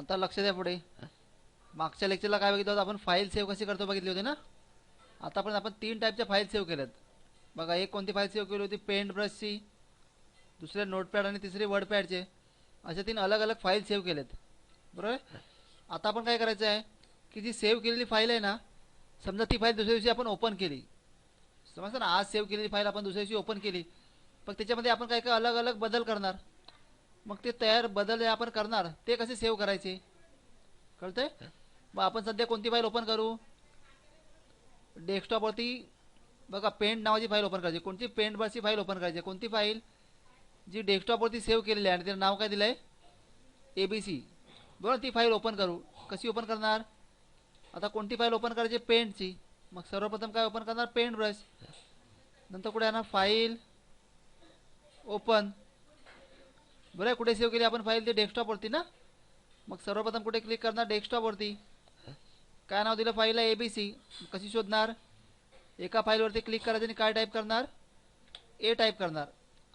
आता लक्ष द्या पुढे. मागच्या लेक्चरला काय बघितलं होतं? आपण फाईल सेव्ह कशी करतो बघितली होती ना? आतापर्यंत आपण तीन टाईपच्या फाईल सेव्ह केल्यात बघा एक कोणती फाईल सेव्ह केली होती? पेंट ब्रशची दुसरे नोटपॅड आणि तिसरी वर्डपॅडचे अशा तीन अलग अलग फाईल सेव्ह केलेत. बरोबर? आता आपण काय करायचं आहे? की जी सेव्ह केलेली फाईल आहे ना समजा ती फाईल दुसऱ्या दिवशी आपण ओपन केली. समजतं ना? आज सेव्ह केलेली फाईल आपण दुसऱ्या दिवशी ओपन केली. मग त्याच्यामध्ये आपण काय काय अलग अलग बदल करणार? मग ते तयार बदल जे आपण करणार ते कसे सेव्ह करायचे? कळतंय? मग आपण सध्या कोणती फाईल ओपन करू? डेस्कटॉपवरती बघा पेंट नावाची फाईल ओपन करायची. कोणती? पेंट फाईल ओपन करायची. कोणती फाईल जी डेस्कटॉपवरती सेव्ह केलेली आहे आणि तिला नाव काय दिलं आहे ए बी सी बरोबर ती फाईल ओपन करू. कशी ओपन करणार? आता कोणती फाईल ओपन करायची? पेंटची मग सर्वप्रथम काय ओपन करणार? पेंट ब्रश नंतर कुठे येणार? फाईल ओपन बरं आहे, कुठे सेव्ह केली आपण फाईल ती डेस्कटॉपवरती ना? मग सर्वप्रथम कुठे क्लिक करणार? डेस्कटॉपवरती काय नाव दिलं फाईलला ए बी सी कशी शोधणार? एका फाईलवरती क्लिक करायचं आणि काय टाईप करणार? ए टाईप करणार.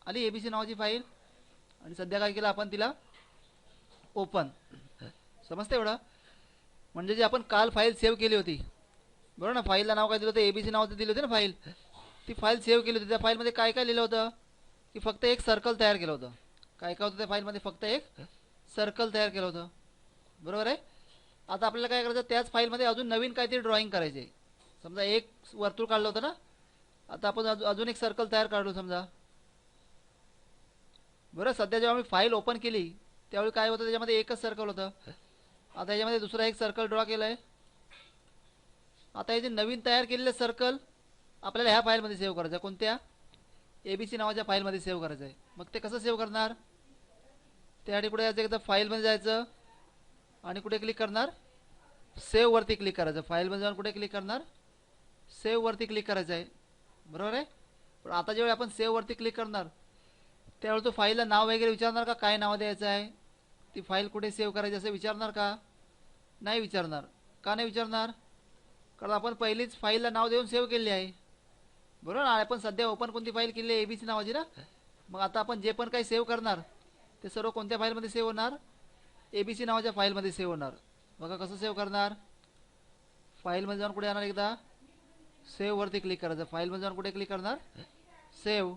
आली ए बी सी नावाची फाईल आणि सध्या काय केलं आपण तिला? ओपन समजतं एवढं? म्हणजे जी आपण काल फाईल सेव्ह केली होती. बरोबर ना? फाईलला नाव काय दिलं होतं? ए बी सी नावाचं दिली होती ना फाईल ती फाईल सेव्ह केली होती. त्या फाईलमध्ये काय काय लिहिलं होतं? की फक्त एक सर्कल तयार केलं होतं. काय काय होतं त्या फाईलमध्ये? फक्त एक सर्कल तयार केलं होतं. बरोबर आहे? आता आपल्याला काय करायचं त्याच फाईलमध्ये अजून नवीन काहीतरी ड्रॉइंग करायचे समजा एक वर्तुळ काढलं होतं ना? आता आपण अजून एक सर्कल तयार काढलो समजा. बरं सध्या जेव्हा मी फाईल ओपन केली त्यावेळी काय होतं? त्याच्यामध्ये एकच सर्कल होतं. आता याच्यामध्ये दुसरा एक सर्कल ड्रॉ केलं आहे आता हे जे नवीन तयार केलेलं सर्कल आपल्याला ह्या फाईलमध्ये सेव्ह करायचं. आहे कोणत्या? ए बी सी नावाच्या फाईलमध्ये सेव्ह करायचं आहे मग ते कसं सेव्ह करणार? त्यासाठी कुठे जायचं? एकदा फाईलमध्ये जायचं. आणि कुठे क्लिक करणार? सेव्हवरती क्लिक करायचं. फाईलमध्ये जाऊन कुठे क्लिक करणार? सेव्हवरती क्लिक करायचं आहे बरोबर आहे? पण आता जेव्हा आपण सेव्हवरती क्लिक करणार त्यावेळी तो फाईलला नाव वगैरे विचारणार का? काय नाव द्यायचं आहे? ती फाईल कुठे सेव्ह करायची असं विचारणार का? नाही विचारणार. का नाही विचारणार? कारण आपण पहिलीच फाईलला नाव देऊन सेव्ह केली आहे. बरोबर ना? आपण सध्या ओपन कोणती फाईल केली आहे? ए बी सी नावाची ना? मग आता आपण जे पण काही सेव्ह करणार ते सर्व कोणत्या फाईलमध्ये सेव्ह होणार? ए बी सी नावाच्या फाईलमध्ये सेव्ह होणार. बघा कसं सेव्ह करणार? फाईलमध्ये जाऊन कुठे येणार एकदा? सेव्हवरती क्लिक करायचं. फाईलमध्ये जाऊन कुठे क्लिक करणार? सेव्ह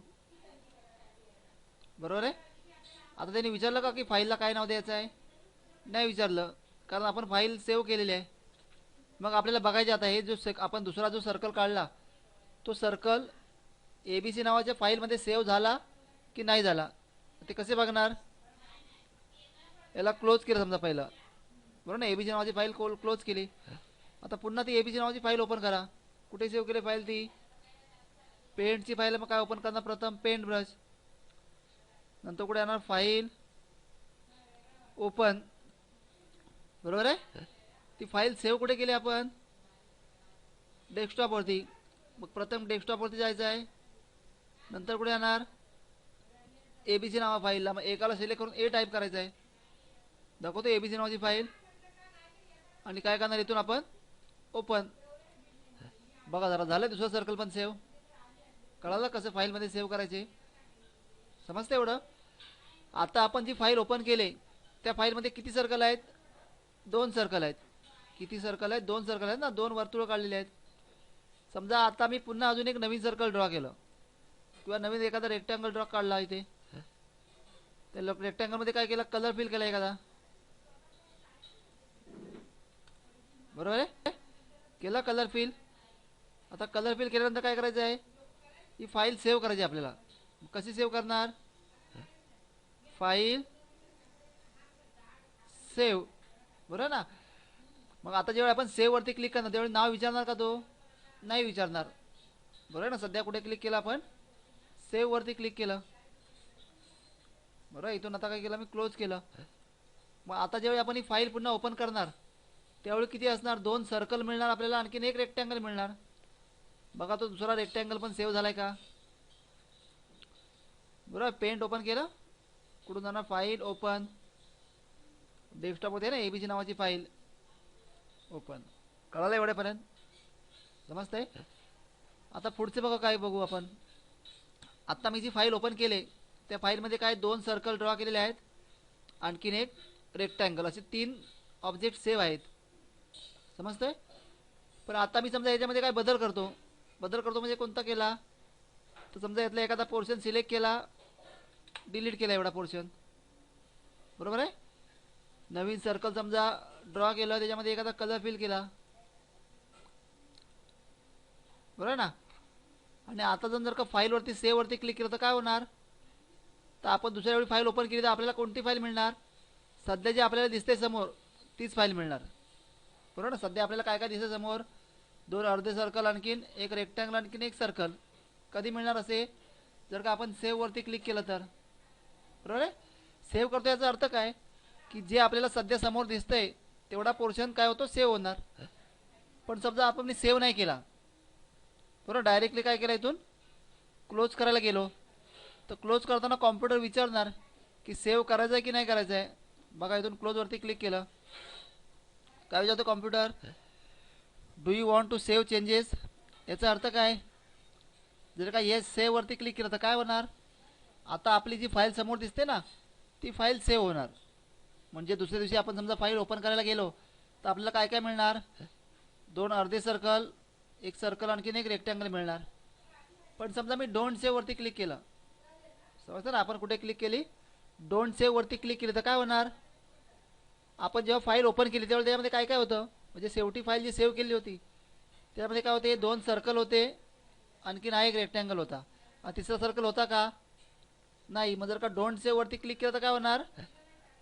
बरोबर आहे? आता त्यांनी विचारलं का की फाईलला काय नाव द्यायचं आहे? नाही विचारलं. कारण आपण फाईल सेव्ह केलेली आहे. मग आपल्याला बघायचे आता हे जो से आपण दुसरा जो सर्कल काढला तो सर्कल ए बी सी नावाच्या फाईलमध्ये सेव्ह झाला की नाही झाला? ते कसे बघणार? याला क्लोज केलं समजा पहिलं. बरोबर ना? ए बी सी नावाची फाईल कोल क्लोज केली. आता पुन्हा ती ए बी सी नावाची फाईल ओपन करा. कुठे सेव्ह केली फाईल ती? पेंटची फाईल मग काय ओपन करणार? प्रथम पेंट ब्रश नंतर कुठे येणार? फाईल ओपन बरोबर आहे? ती फाईल सेव्ह कुठे केली आपण? डेस्कटॉपवरती मग प्रथम डेस्कटॉपवरती जायचं आहे. नंतर कुठे येणार ए बी सी नावा फाईलला मग एकाला सिलेक्ट करून ए टाईप करायचं आहे. दाखवतो ए बी सी नावाची फाईल आणि काय करणार इथून आपण? ओपन बघा जरा झालं दुसरं सर्कल पण सेव्ह कळालं कसं फाईलमध्ये सेव्ह करायचे? समजतं एवढं? आता आपण जी फाईल ओपन केली त्या फाईलमध्ये किती सर्कल आहेत? दोन सर्कल आहेत. किती सर्कल आहेत? दोन सर्कल आहेत ना? दोन वर्तुळं काढलेले आहेत. समजा आता मी पुन्हा अजून एक नवीन सर्कल ड्रॉ केलं. किंवा नवीन एखादा रेक्टँगल ड्रॉ काढला इथे. त्या रेक्टँगलमध्ये काय केलं? कलर फिल केला एखादा. बरोबर आहे? केला कलर फिल आता कलर फिल केल्यानंतर काय करायचं आहे? ही फाईल सेव्ह करायची आपल्याला. कशी सेव्ह करणार? फाईल सेव्ह बरोबर ना? मग आता जेव्हा आपण सेव्हवरती क्लिक करणार त्यावेळी नाव विचारणार का तो? नाही विचारणार. बरोबर आहे ना सध्या कुठे क्लिक केलं आपण? सेववरती क्लिक केलं. बरोबर इथून आता काय केलं? मी क्लोज केलं. मग आता ज्यावेळी आपण ही फाईल पुन्हा ओपन करणार त्यावेळी किती असणार? दोन सर्कल मिळणार आपल्याला आणखीन एक रेक्टँगल मिळणार. बघा तो दुसरा रेक्टँगल पण सेव्ह झालाय का? बरोबर पेंट ओपन केलं. कुठून जाणार? फाईल ओपन डेस्कटॉप होते ना ए बी नावाची फाईल ओपन कळालं एवढ्यापर्यंत? समजतंय? आता पुढचे बघा काय बघू आपण. आत्ता मी जी फाईल ओपन केले त्या फाईलमध्ये काय दोन सर्कल ड्रॉ केलेले आहेत. आणखीन एक रेक्टँगल असे तीन ऑब्जेक्ट सेव्ह आहेत. समजतंय? पण आता मी समजा याच्यामध्ये काय बदल करतो? बदल करतो म्हणजे कोणता केला? तर समजा यातला एखादा पोर्शन सिलेक्ट केला डिलीट केला एवढा पोर्शन बरोबर आहे? नवीन सर्कल समजा ड्रॉ केलं त्याच्यामध्ये एखादा कलर फिल केला. बरोबर ना? आणि आता जर जर का फाईलवरती सेववरती क्लिक केलं तर काय होणार? तर आपण दुसऱ्या वेळी फाईल ओपन केली तर आपल्याला कोणती फाईल मिळणार? सध्या जी आपल्याला दिसते समोर तीच फाईल मिळणार. बरोबर ना? सध्या आपल्याला काय काय दिसते समोर? दोन अर्धे सर्कल आणखीन एक रेक्टँगल आणखीन एक सर्कल कधी मिळणार असे? जर का आपण सेव्हवरती क्लिक केलं तर. बरोबर आहे? सेव्ह करतो याचा अर्थ काय? की जे आपल्याला सध्या समोर दिसतंय तेवढा पोर्शन काय होतो? सेव्ह होणार. पण समजा आपण सेव्ह नाही केला बरोबर डायरेक्टली काय केलं इथून? क्लोज करायला गेलो. तर क्लोज करताना कॉम्प्युटर विचारणार की सेव्ह करायचं आहे की नाही करायचं आहे? बघा इथून क्लोजवरती क्लिक केलं. काय विचारतो computer do you want to save changes याचा अर्थ काय? जर का येस सेव्हवरती क्लिक केलं तर काय होणार? आता आपली जी फाईल समोर दिसते ना ती फाईल सेव्ह होणार. म्हणजे दुसऱ्या दिवशी आपण समजा फाईल ओपन करायला गेलो तर आपल्याला काय काय मिळणार? दोन अर्धे सर्कल एक सर्कल आणखीन एक रेक्टँगल मिळणार. पण समजा मी डोंट सेव्हवरती क्लिक केलं. समजतं ना? आपण कुठे क्लिक केली? डोंट सेव्हवरती क्लिक केली तर काय होणार? आपण जेव्हा फाईल ओपन केली तेव्हा त्याच्यामध्ये काय काय होतं? म्हणजे शेवटी फाईल जी सेव्ह केली होती त्यामध्ये काय होते? दोन सर्कल होते. आणखीन हा एक रेक्टँगल होता. आणि तिसरा सर्कल होता का? नाही. मग जर का डोंट सेव्हवरती क्लिक केलं तर काय होणार?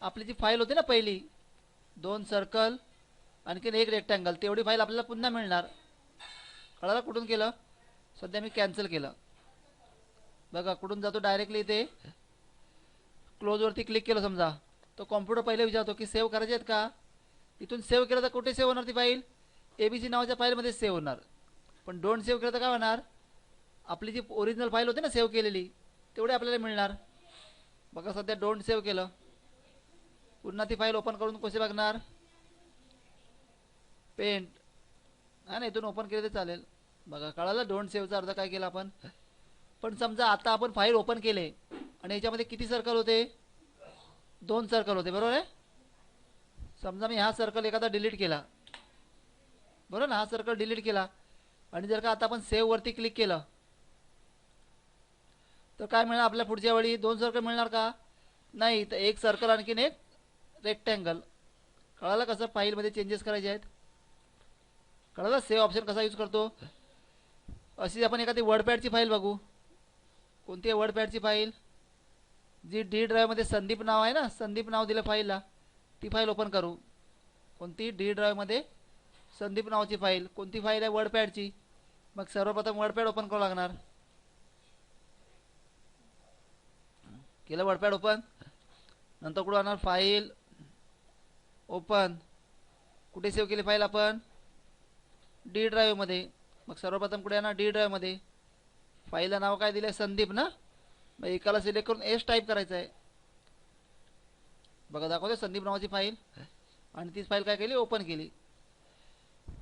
आपली जी फाईल होती ना पहिली दोन सर्कल आणखीन एक रेक्टँगल तेवढी फाईल आपल्याला पुन्हा मिळणार. कळालं कुठून केलं? सध्या मी कॅन्सल केलं. बघा कुठून जातो डायरेक्टली इथे? क्लोजवरती क्लिक केलं समजा. तो कॉम्प्युटर पहिले विचारतो की सेव्ह करायचे आहेत का? इथून सेव्ह केलं तर कुठे सेव्ह होणार ती फाईल ए बी सी नावाच्या फाईलमध्ये सेव्ह होणार. पण डोंट सेव्ह केलं तर काय होणार? आपली जी ओरिजिनल फाईल होती ना सेव्ह केलेली तेवढे आपल्याला मिळणार. बघा सध्या डोंट सेव्ह केलं. पुन्हा ती फाईल ओपन करून कसे बघणार? पेंट हा नाही इथून ओपन केले तर चालेल. बघा कळालं? डोंट सेव्हचा अर्थ काय केला आपण? पण समजा आता आपण फाईल ओपन केले आणि याच्यामध्ये किती सर्कल होते? दोन सर्कल होते बरोबर आहे? समजा मी हा सर्कल एखादा डिलीट केला. बरोबर ना? हा सर्कल डिलीट केला. आणि जर का आता आपण सेव्हवरती क्लिक केलं तर काय मिळणार आपल्या पुढच्या वेळी? दोन सर्कल मिळणार का? नाही तर एक सर्कल आणखीन एक रेक्टँगल कळालं कसं फाईलमध्ये चेंजेस करायचे आहेत? कळलं सेव्ह ऑप्शन कसा यूज करतो? अशीच आपण एखादी वर्डपॅडची फाईल बघू. कोणती आहे वर्डपॅडची फाईल जी डी ड्राईव्हमध्ये संदीप नाव आहे ना? संदीप नाव दिलं फाईलला ती फाईल ओपन करू. कोणती? डी ड्राईव्हमध्ये संदीप नावाची फाईल कोणती फाईल आहे वर्डपॅडची मग सर्वप्रथम वर्डपॅड ओपन करावं लागणार. केलं वर्डपॅड ओपन नंतर कुठं आणणार फाईल ओपन कुठे सेव्ह केली फाईल आपण? डी ड्राईव्हमध्ये मग सर्वप्रथम कुठे येणार? डी ड्राईव्हमध्ये फाईलला नाव काय दिलं आहे संदीप ना? मग एकाला सिलेक्ट करून एस टाईप करायचं आहे बघा दाखवते संदीप नावाची फाईल. आणि तीच फाईल काय केली? ओपन केली.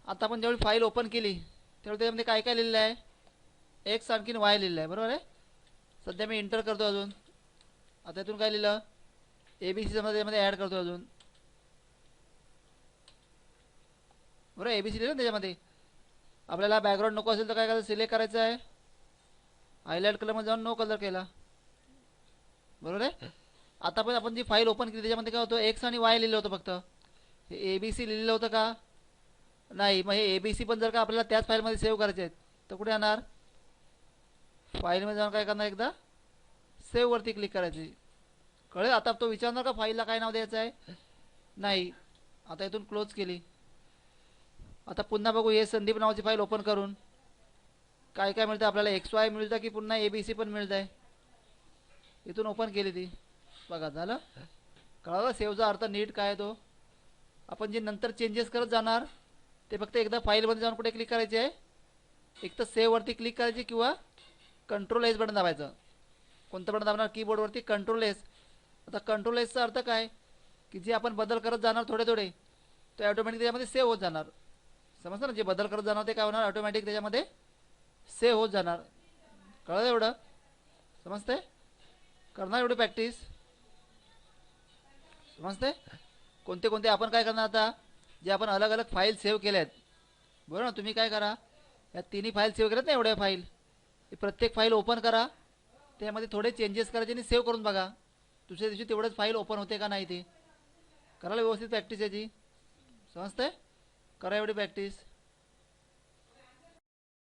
आता आपण ज्यावेळी फाईल ओपन केली त्यावेळी त्याच्यामध्ये काय काय लिहिलं आहे? एक्स आणखीन वाय लिहिलं आहे. बरोबर आहे? सध्या मी इंटर करतो अजून. आता इथून काय लिहिलं? ए बी सी त्यामध्ये ॲड करतो अजून. बरोबर ए बी सी लिहिलं ना त्याच्यामध्ये? आपल्याला बॅकग्राऊंड नको असेल तर काय करायचं? सिलेक्ट करायचं आहे. हायलाईट कलरमध्ये जाऊन नो कलर केला. बरोबर आहे? आता पण आपण जी फाईल ओपन केली त्याच्यामध्ये काय होतं? एक्स आणि वाय लिहिलं होतं फक्त. हे ए बी सी लिहिलेलं होतं का? नाही. मग हे ए बी सी पण जर का आपल्याला त्याच फाईलमध्ये सेव्ह करायचे आहेत तर कुठे येणार? फाईलमध्ये जाऊन काय करणार एकदा? सेव्हवरती क्लिक करायची. कळेल? आता तो विचारणार का फाईलला काय नाव द्यायचं आहे? नाही. आता इथून क्लोज केली. आता पुन्हा बघू हे संदीप नावाची फाईल ओपन करून. काय काय मिळतं आपल्याला? एक्स वाय मिळतं की पुन्हा ए बी सी पण मिळतं आहे इथून ओपन केली ती. बघा झालं? कळालं? सेवचा अर्थ नीट काय आहे तो? आपण जे नंतर चेंजेस करत जाणार ते फक्त एकदा फाईलमध्ये जाऊन कुठे क्लिक करायचे आहे? एक तर सेववरती क्लिक करायची किंवा कंट्रोल एस बटन दाबायचं. कोणतं बटन दाबणार? कीबोर्डवरती कंट्रोल एस आता कंट्रोल एसचा अर्थ काय? की जे आपण बदल करत जाणार थोडे थोडे ते ॲटोमॅटिक त्याच्यामध्ये सेव्ह होत जाणार. समजतं ना? जे बदल करत जाणार ते काय होणार? ऑटोमॅटिक त्याच्यामध्ये सेव्ह होत जाणार. कळलं एवढं? समजते करणार एवढी प्रॅक्टिस समजते कोणते कोणते आपण काय करणार आता? जे आपण अलग अलग फाईल सेव्ह केल्या आहेत. बरोबर ना? तुम्ही काय करा? या तिन्ही फाईल सेव्ह केल्यात ना एवढ्या फाईल प्रत्येक फाईल ओपन करा. त्यामध्ये थोडे चेंजेस करायचे आणि सेव्ह करून बघा. दुसऱ्या दिवशी तेवढंच फाईल ओपन होते का नाही ते? करायला व्यवस्थित प्रॅक्टिस याची. समजतंय? करा एवढी प्रॅक्टिस